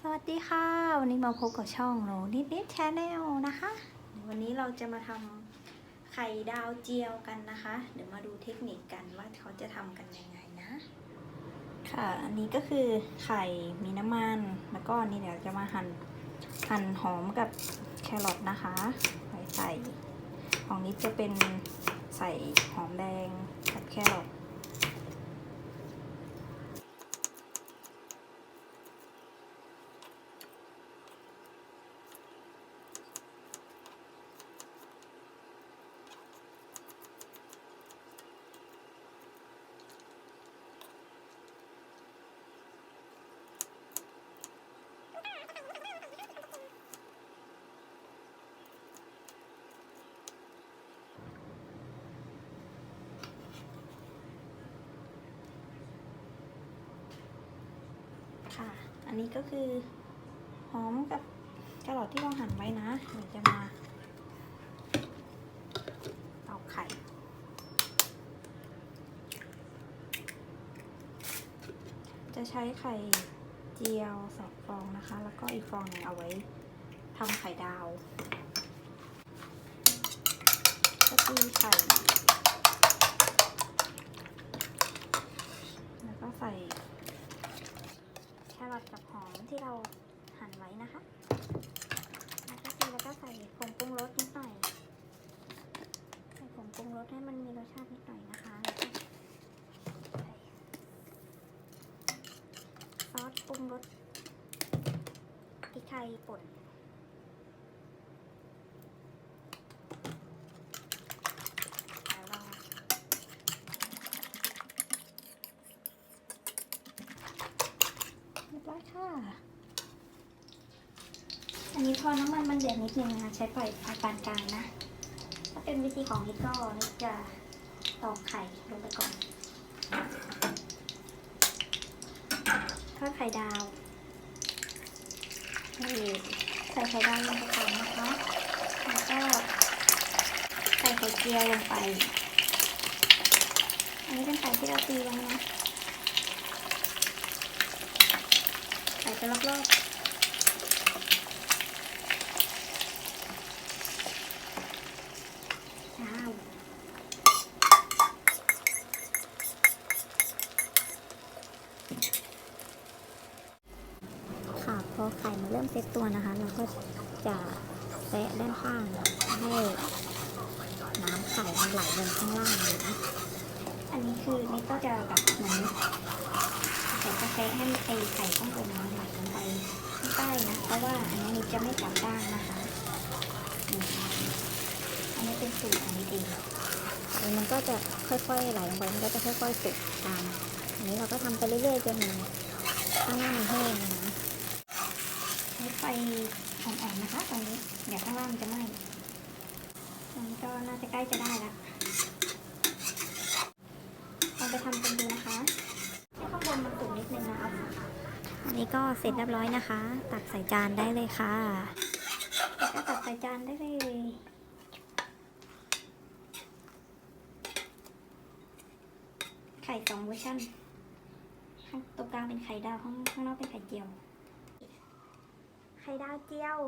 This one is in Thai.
สวัสดีค่ะ วันนี้มาพบกับช่องโรนิดนิดแชนแนลนะคะ วันนี้เราจะมาทำไข่ดาวเจียวกันนะคะ เดี๋ยวมาดูเทคนิคกันว่าเขาจะทำกันยังไงนะ ค่ะ อันนี้ก็คือไข่มีน้ำมัน แล้วก็อันนี่เดี๋ยวจะมาหั่นหั่นหอมกับแครอทนะคะใส่ใส่ของนี้จะเป็นใส่หอมแดงกับแครอท ค่ะ อันนี้ก็คือหอมกับแครอทที่เราหั่นไว้นะเดี๋ยวจะมาตอกไข่จะใช้ไข่เจียวสองฟองนะคะ แล้วก็อีกฟองหนึงเอาไว้ทำไข่ดาว ก็ตีไข่ แล้วก็ใส่ แครอทกับหอม ที่เราหั่นไว้นะคะแล้วก็แล้วก็ใส่ผงปรุงรสนิดหน่อย ใส่ผงปรุงรสให้มันมีรสชาตินิดหน่อยนะคะแล้วก็ซอสปรุงรสพริกไทยป่น แล้วเรา เรียบร้อย ค่ะ อันนี้พอน้ำมันมันเดือดนิดนึงนะคะใช้ปล่อยไฟปานกลางนะ ถ้าเป็นวิธีของนิดก็นิดจะตอกไข่ลงไปก่อนทอดไข่ดาวนี่ใส่ไข่ดาวลงไปก่อนนะคะแล้วก็ใส่ไข่เจียวลงไป อันนี้เป็นไข่ที่เราตีไว้นะ ใส่ ไปรอบๆค่ะพอไข่มันเริ่มเซตตัวนะคะ เราก็จะแตะด้านข้างให้น้ำไข่มันไหลลงข้างล่างเลยนะอันนี้คือนี่ก็จะแบบเหมือน ใส่กาแฟให้ไอไข่ข้างบนมันไหลลงไปข้างใต้นะ เพราะว่าอันนี้นิดจะไม่จับด้านนะคะอันนี้เป็นสูตรองนิดเองแล้วมันก็จะค่อยๆไหลลงไป มันก็จะค่อยๆสุกตาม อันนี้เราก็ทำไปเรื่อยๆจนข้างหน้ามันแห้งนะใช้ไฟอ่อนๆนะคะตรงนี้ เดี๋ยวข้างล่างมันจะไหม้ตรงนี้ก็น่าจะใกล้จะได้แล้วลองไปทำกันดูนะคะ ให้ข้างบนมันสุกนิดนึงนะเอาอั นี้ก็เสร็จเรียบร้อยนะคะ ตักใส่จานได้เลยค่ะแล้วก็ตักใส่จานได้เลยไข่สองเวอร์ชันข้างตรงกลางเป็นไข่ดาวข้างข้างนอกเป็นไข่เจียว ไข่ดาวเจียว